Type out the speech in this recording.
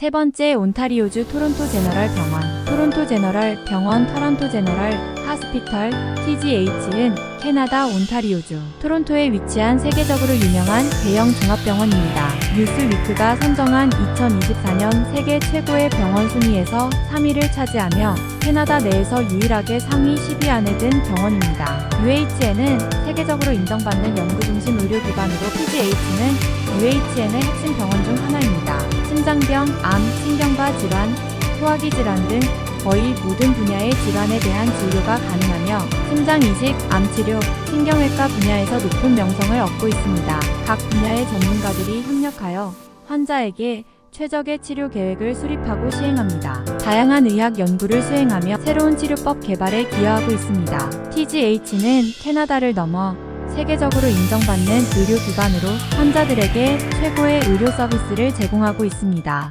세 번째 온타리오주 토론토 제너럴 병원 토론토 제너럴 병원 토론토 제너럴 하스피털 TGH는 캐나다 온타리오주 토론토에 위치한 세계적으로 유명한 대형 종합병원입니다. 뉴스위크가 선정한 2024년 세계 최고의 병원 순위에서 3위를 차지하며 캐나다 내에서 유일하게 상위 10위 안에 든 병원입니다. UHN은 세계적으로 인정받는 연구 중심 의료 기관으로 PGH는 UHN의 핵심 병원 중 하나 심장병, 암, 신경과 질환, 소화기 질환 등 거의 모든 분야의 질환에 대한 진료가 가능하며 심장 이식, 암 치료, 신경외과 분야에서 높은 명성을 얻고 있습니다. 각 분야의 전문가들이 협력하여 환자에게 최적의 치료 계획을 수립하고 시행합니다. 다양한 의학 연구를 수행하며 새로운 치료법 개발에 기여하고 있습니다. TGH는 캐나다를 넘어 세계적으로 인정받는 의료기관으로 환자들에게 최고의 의료 서비스를 제공하고 있습니다.